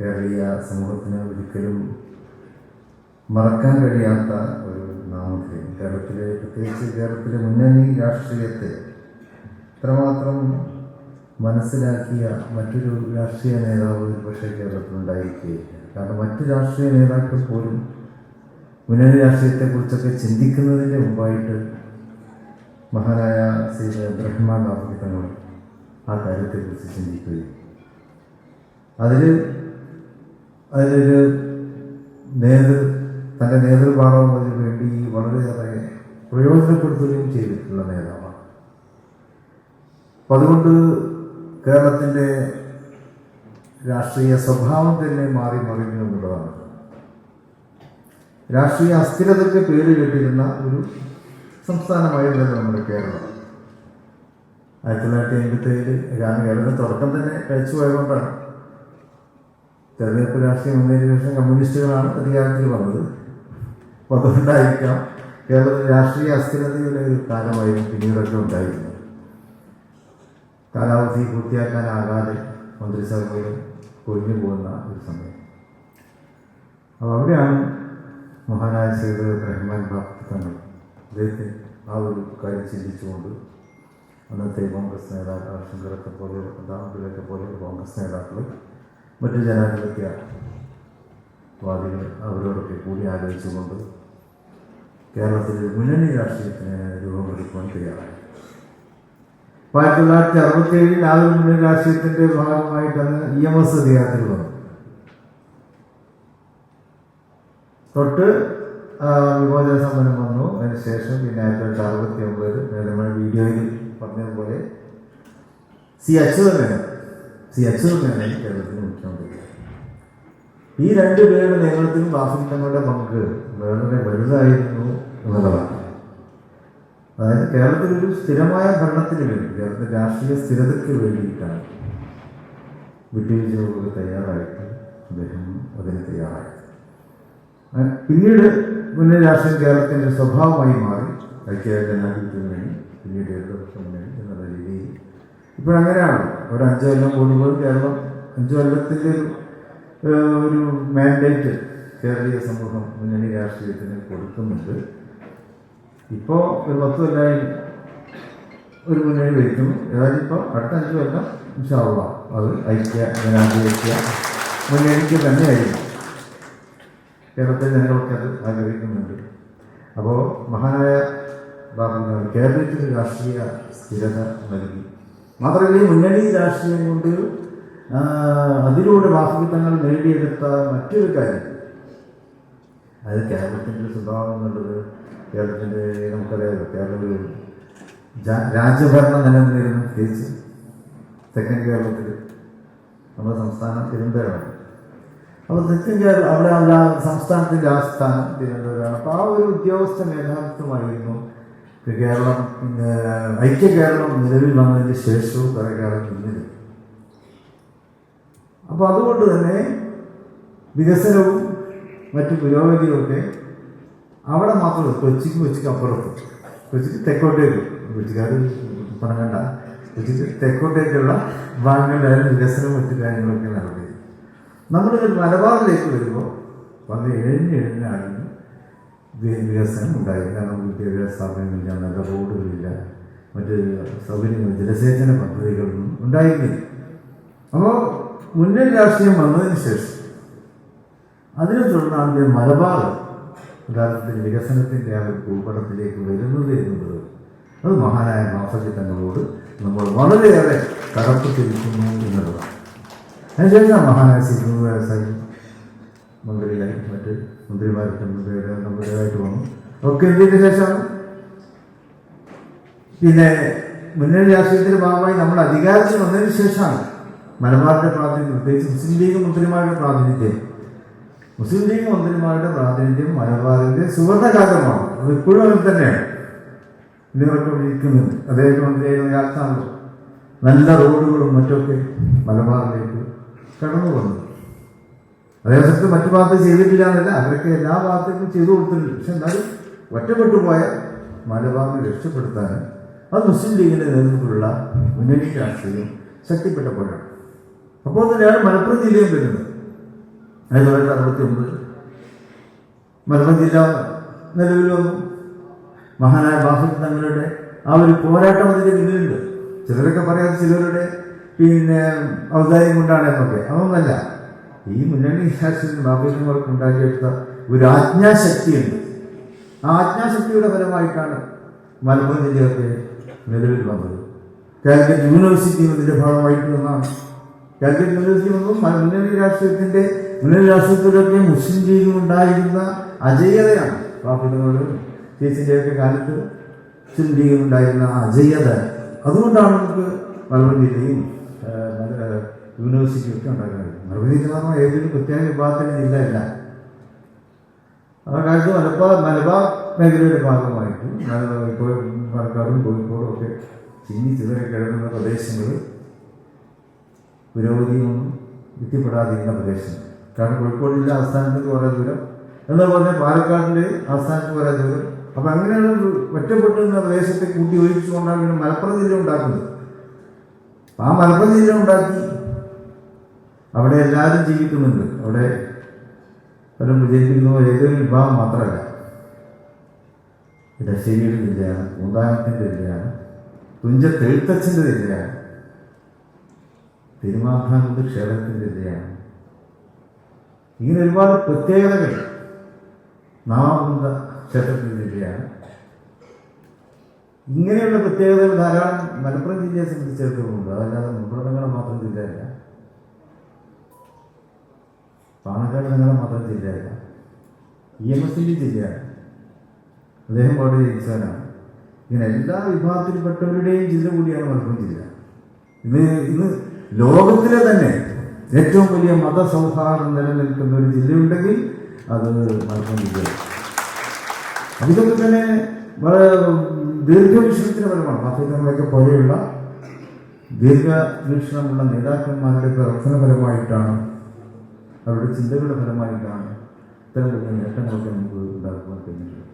കേരളീയ സമൂഹത്തിന് ഒരിക്കലും മറക്കാൻ കഴിയാത്ത ഒരു നാമധേയം. കേരളത്തിലെ പ്രത്യേകിച്ച് കേരളത്തിലെ മുന്നണി രാഷ്ട്രീയത്തെ ഇത്രമാത്രം മനസ്സിലാക്കിയ മറ്റൊരു രാഷ്ട്രീയ നേതാവ് പക്ഷേ കേരളത്തിലുണ്ടായിരിക്കുകയില്ല കാരണം മറ്റു രാഷ്ട്രീയ നേതാക്കൾ പോലും മുന്നണി രാഷ്ട്രീയത്തെക്കുറിച്ചൊക്കെ ചിന്തിക്കുന്നതിന്റെ മുമ്പായിട്ട് മഹാനായ ശ്രീ ബ്രഹ്മാൻ ബാബു തങ്ങൾ ആ കാര്യത്തെക്കുറിച്ച് ചിന്തിക്കുകയും അതിൽ അതിലൊരു നേതൃ തന്റെ നേതൃഭാഗത്തിന് വേണ്ടി വളരെയേറെ പ്രയോജനപ്പെടുത്തുകയും ചെയ്തിട്ടുള്ള നേതാവാണ്. അപ്പം അതുകൊണ്ട് കേരളത്തിന്റെ രാഷ്ട്രീയ സ്വഭാവം തന്നെ മാറി മറിഞ്ഞു എന്നുള്ളതാണ്. രാഷ്ട്രീയ അസ്ഥിരതയ്ക്ക് പേര് കേട്ടിരുന്ന ഒരു സംസ്ഥാനമായിരുന്നു നമ്മുടെ കേരളം. ആയിരത്തി തൊള്ളായിരത്തി എൺപത്തി ഏഴിൽ കാരണം കേരളത്തിൽ തുടക്കം തന്നെ കഴിച്ചു പോയതുകൊണ്ടാണ്. തെരഞ്ഞെടുപ്പ് രാഷ്ട്രീയം വന്നതിന് ശേഷം കമ്മ്യൂണിസ്റ്റുകളാണ് അധികാരത്തിൽ വന്നത്. അപ്പോൾ അതുകൊണ്ടായിരിക്കാം കേരളത്തിൽ രാഷ്ട്രീയ അസ്ഥിരതയുടെ ഒരു കാലമായിരുന്നു പിന്നീടൊക്കെ ഉണ്ടായിരുന്നത്. കാലാവധി പൂർത്തിയാക്കാനാകാതെ മന്ത്രിസഭയിലും കൊഴിഞ്ഞു പോകുന്ന ഒരു സമയം. അപ്പോൾ അവിടെയാണ് മഹാനായ സൈദ് റഹ്മാൻ ബാബു തങ്ങൾ അദ്ദേഹത്തെ ആ ഒരു കാര്യം ചിന്തിച്ചുകൊണ്ട് അന്നത്തെ കോൺഗ്രസ് നേതാക്കൾ ശങ്കരത്തെ പോലെ ദാമോദരത്തെ പോലെ കോൺഗ്രസ് നേതാക്കൾ മറ്റു ജനാധിപത്യ വാദികൾ അവരോടൊക്കെ കൂടി ആലോചിച്ചുകൊണ്ട് കേരളത്തിൽ മുന്നണി രാഷ്ട്രീയത്തിന് രൂപം കൊടുക്കുവാൻ തയ്യാറായി. ആയിരത്തി തൊള്ളായിരത്തി അറുപത്തി ഏഴിൽ ആ മുന്നണി രാഷ്ട്രീയത്തിന്റെ ഭാഗമായിട്ടാണ് ഇ എം എസ് അധികാരത്തിൽ വന്നത്. തൊട്ട് വിമോചന സമരം വന്നു. അതിനുശേഷം പിന്നെ ആയിരത്തി തൊള്ളായിരത്തി അറുപത്തി ഒമ്പത് നമ്മുടെ വീഡിയോയിൽ പറഞ്ഞതുപോലെ സി അച്യുതമേനോൻ സി അച്യുതമേനോൻ കേരളത്തിൽ മുഖ്യമന്ത്രി. ഈ രണ്ട് പേരുടെ നേതൃത്വത്തിൽ വാസൻ തങ്ങളുടെ പങ്ക് വളരെ വലുതായിരുന്നു എന്നുള്ളതാണ്. അതായത് കേരളത്തിൽ ഒരു സ്ഥിരമായ ഭരണത്തിന് വേണ്ടി കേരളത്തിൽ രാഷ്ട്രീയ സ്ഥിരതയ്ക്ക് വേണ്ടിയിട്ടാണ് വിട്ടുവീഴ്ചകൾ തയ്യാറായിട്ട് അദ്ദേഹം അതിന് തയ്യാറായി പിന്നീട് മുന്നേ രാഷ്ട്രീയം കേരളത്തിന്റെ സ്വഭാവമായി മാറി ഐക്യ ജനാധിപത്യം വേണ്ടി പിന്നീട് ഇടതുപക്ഷം വേണ്ടി എന്നുള്ള രീതിയിൽ ഇപ്പോഴങ്ങനെയാണ് ഒരു അഞ്ച് കൊല്ലം കൂടുമ്പോൾ കേരളം അഞ്ച് കൊല്ലത്തിന്റെ ഒരു ഒരു മാൻഡേറ്റ് കേരളീയ സമൂഹം മുന്നണി രാഷ്ട്രീയത്തിന് കൊടുക്കുന്നുണ്ട്. ഇപ്പോൾ ഒരു പത്ത് ഒരു മുന്നണി വയ്ക്കുന്നു ഏതായാലും ഇപ്പോൾ അടുത്ത അഞ്ച് കൊല്ലം ഇൻഷാള്ള അത് ഐക്യ ജനാധിപത്യ മുന്നണിക്ക് തന്നെയായിരുന്നു കേരളത്തിലെ ജനങ്ങളൊക്കെ അത് ആഗ്രഹിക്കുന്നുണ്ട്. അപ്പോൾ മഹാനായ ബാബു കേരളത്തിൽ രാഷ്ട്രീയ സ്ഥിരത നൽകി. മാത്രമല്ല ഈ മുന്നണി രാഷ്ട്രീയം കൊണ്ട് അതിലൂടെ വാസ്തവികങ്ങൾ നേടിയെടുത്ത മറ്റൊരു കാര്യം. അത് കേരളത്തിന്റെ സ്വഭാവം എന്നുള്ളത് കേരളത്തിന്റെ നമുക്കറിയാമല്ലോ കേരളത്തിൽ രാജ്യഭരണം നിലനിന്നിരുന്നു പ്രത്യേകിച്ച് തെക്കൻ കേരളത്തിൽ. നമ്മുടെ സംസ്ഥാനം തിരുവനന്തപുരമാണ്. അപ്പോൾ തെക്കൻ കേരളം അവിടെ അല്ല സംസ്ഥാനത്തിന്റെ ആസ്ഥാനം തിരുവനന്തപുരമാണ്. അപ്പോൾ ആ ഒരു ഉദ്യോഗസ്ഥ മേധാവിത്വമായിരുന്നു കേരളം ഐക്യ കേരളം നിലവിൽ വന്നതിന് ശേഷവും കുറേ കാലം പിന്നിൽ അപ്പോൾ അതുകൊണ്ട് തന്നെ വികസനവും മറ്റു പുരോഗതിയും ഒക്കെ അവിടെ മാത്രമല്ല കൊച്ചിക്ക് കൊച്ചിക്ക് അപ്പുറത്ത്. കൊച്ചിക്ക് തെക്കോട്ടേക്ക്. കൊച്ചിക്കാർ പണങ്ങണ്ട കൊച്ചിക്ക് തെക്കോട്ടേക്കുള്ള ഭാഗങ്ങളിലായാലും വികസനവും മറ്റു കാര്യങ്ങളൊക്കെ നടത്തി നമ്മളിത് മലബാറിലേക്ക് വരുമ്പോൾ വളരെ എഴുഞ്ഞ് വികസനം ഉണ്ടായി കാരണം വിദ്യാഭ്യാസ സ്ഥാപനങ്ങളില്ല നല്ല റോഡുകളില്ല മറ്റ് സൗകര്യങ്ങൾ ജലസേചന പദ്ധതികളൊന്നും ഉണ്ടായിരുന്നില്ല. അപ്പോൾ മുന്നണി രാഷ്ട്രീയം വന്നതിന് ശേഷം അതിനെ തുടർന്നാണ് മലബാർ യഥാർത്ഥത്തിൽ വികസനത്തിന്റെ ആ ഒരു ഭൂപടത്തിലേക്ക് വരുന്നത് എന്നുള്ളത് അത് മഹാനായ മാസജി തങ്ങളോട് നമ്മൾ വളരെയേറെ കടപ്പെട്ടിരിക്കുന്നു എന്നുള്ളതാണ്. അതിനുശേഷം മഹാനായ സിദ്ധു വ്യവസായി മന്ത്രിയായി മറ്റ് മന്ത്രിമാരൊക്കെ മന്ത്രിയുടെ മന്ത്രിയായിട്ട് വന്നു. ഒക്കെ ഇതിന് ശേഷം പിന്നെ മുന്നണി രാഷ്ട്രീയത്തിന്റെ ഭാഗമായി നമ്മൾ അധികാരത്തിൽ വന്നതിന് ശേഷമാണ് മലബാറിന്റെ പ്രാതിനിധ്യം പ്രത്യേകിച്ച് മുസ്ലിം ലീഗ് മന്ത്രിമാരുടെ പ്രാതിനിധ്യം. മുസ്ലിം ലീഗ് മന്ത്രിമാരുടെ പ്രാതിനിധ്യം മലബാറിന്റെ സുവർണകാലമാണ് അത് ഇപ്പോഴും അങ്ങനെ തന്നെയാണ്. ഇന്നിവരൊക്കെ വിളിക്കുന്നുണ്ട് അദ്ദേഹം മന്ത്രിയായിരുന്ന കാലത്താണ് നല്ല റോഡുകളും മറ്റൊക്കെ മലബാറിലേക്ക് കടന്നു വന്നു അതേസമയത്ത് മറ്റു ഭാഗത്ത് ചെയ്തിട്ടില്ല എന്നല്ല അവരൊക്കെ എല്ലാ ഭാഗത്തേക്കും ചെയ്തു കൊടുത്തിട്ടുണ്ട്. പക്ഷെ എന്നാലും ഒറ്റപ്പെട്ടു പോയ മലബാറിനെ രക്ഷപ്പെടുത്താനും അത് മുസ്ലിം ലീഗിന്റെ നേതൃത്വത്തിലുള്ള മുന്നണി രാഷ്ട്രീയം ശക്തിപ്പെട്ടപ്പോഴാണ് അപ്പോൾ തന്നെയാണ് മലപ്പുറം ജില്ലയും വരുന്നത്. ആയിരത്തി തൊള്ളായിരത്തി അറുപത്തി ഒമ്പത് മലപ്പുറം ജില്ല നിലവിൽ വന്നു. മഹാനായ ബാഹു തങ്ങളുടെ ആ ഒരു പോരാട്ടം അതിന്റെ പിന്നിലുണ്ട്. ചിലരൊക്കെ പറയാതെ ചിലരുടെ പിന്നെ ഔദാര്യം കൊണ്ടാണ് എന്നൊക്കെ. അതൊന്നല്ല. ഈ മുന്നണി രാഷ്ട്രീയത്തിൽ ബാബികൾക്ക് ഉണ്ടാക്കിയെടുത്ത ഒരു ആജ്ഞാശക്തിയുണ്ട്. ആ ആജ്ഞാശക്തിയുടെ ഫലമായിട്ടാണ് മലപ്പുറം ജില്ലയൊക്കെ നിലവിൽ വന്നത്. കാലിക്കറ്റ് യൂണിവേഴ്സിറ്റി ഇതിന്റെ ഭാഗമായിട്ട് നിന്നാണ് കാലിക്കറ്റ് യൂണിവേഴ്സിറ്റി വന്നു മുന്നണി രാഷ്ട്രീയത്തിന്റെ മുന്നണി രാഷ്ട്രീയത്തിലൊക്കെ മുസ്ലിം ലീഗിൽ ഉണ്ടായിരുന്ന അജയ്യതയാണ് ബാബികളോട് ചേച്ചിന്റെയൊക്കെ കാലത്ത് മുസ്ലിം ലീഗിൽ ഉണ്ടായിരുന്ന അജയത. അതുകൊണ്ടാണ് നമുക്ക് മലപ്പുറം ജില്ലയും ആ, യൂണിവേഴ്സിറ്റിയും ഒക്കെ ഉണ്ടാക്കുന്നത് മറുപടി പറഞ്ഞാൽ ഏതൊരു പ്രത്യേക വിഭാഗത്തിന് ജില്ലയല്ല ആ കാലത്ത് മലബാർ മലബാർ മേഖലയുടെ ഭാഗമായിട്ട് ഇപ്പോൾ പാലക്കാടും കോഴിക്കോടും ഒക്കെ ചിങ്ങി ചിതറി കിടക്കുന്ന പ്രദേശങ്ങൾ പുരോഗതിയൊന്നും എത്തിപ്പെടാതിരുന്ന പ്രദേശങ്ങൾ. കാരണം കോഴിക്കോട് ജില്ല ആസ്ഥാനത്തേക്ക് കുറേ ദൂരം. എന്നാൽ പറഞ്ഞാൽ പാലക്കാടിന്റെ ആസ്ഥാനത്ത് കുറേ ദൂരം. അപ്പം അങ്ങനെയുള്ള ഒരു ഒറ്റപ്പെട്ടു നിന്ന പ്രദേശത്തെ കൂട്ടി ഒഴിച്ചുകൊണ്ടാണ് പിന്നെ മലപ്പുറം ജില്ല ഉണ്ടാക്കുന്നത്. ആ മലപ്പുറം ജില്ല ഉണ്ടാക്കി അവിടെ എല്ലാവരും ജീവിക്കുന്നുണ്ട്. അവിടെ ഫലം വിജയിപ്പിക്കുന്ന ഏതൊരു വിഭാഗം മാത്രമല്ല. ഇടശ്ശേരിയുടെ ജില്ലയാണ് പൂന്താനത്തിന്റെ ജില്ലയാണ് തുഞ്ച തെഴുത്തച്ഛന്റെ ജില്ലയാണ് തിരുമാന്താനന്ദ ക്ഷേത്രത്തിന്റെ ജില്ലയാണ് ഇങ്ങനെ ഒരുപാട് പ്രത്യേകതകൾ നാമകുന്ദ ക്ഷേത്രത്തിന്റെ ജില്ലയാണ് ഇങ്ങനെയുള്ള പ്രത്യേകതകൾ ധാരാളം മലപ്പുറം ജില്ലയെ സംബന്ധിച്ചിടത്തോളം ഉണ്ട്. അതല്ലാതെ മുൻപ്രടങ്ങളെ മാത്രം ജില്ലയല്ല. പാണക്കാട് നിങ്ങളെ മാത്രം ജില്ലയല്ല ഇ എം എസിന്റെ ജില്ലയാണ് അദ്ദേഹം വളരെ ഇൻസാനാണ് ഇങ്ങനെ എല്ലാ വിഭാഗത്തിൽപ്പെട്ടവരുടെയും ജില്ല കൂടിയാണ് മലപ്പുറം ജില്ല ഇന്ന് ഇന്ന് ലോകത്തിലെ തന്നെ ഏറ്റവും വലിയ മതസൗഹാർദ്ദം നിലനിൽക്കുന്ന ഒരു ജില്ലയുണ്ടെങ്കിൽ അത് മലപ്പുറം ജില്ലയാണ് ഇതൊക്കെ തന്നെ വളരെ ദീർഘവീക്ഷണത്തിന് ഫലമാണ് മാഫികളൊക്കെ പോലെയുള്ള ദീർഘവീക്ഷണമുള്ള നേതാക്കന്മാരുടെ പ്രവർത്തനപരമായിട്ടാണ് അവരുടെ ചിന്തകളുടെ ഫലമായിട്ടാണ് ഇത്തരം വലിയ നേട്ടങ്ങളൊക്കെ നമുക്ക് ഉണ്ടാക്കുവാൻ കഴിഞ്ഞിട്ടുള്ളത്.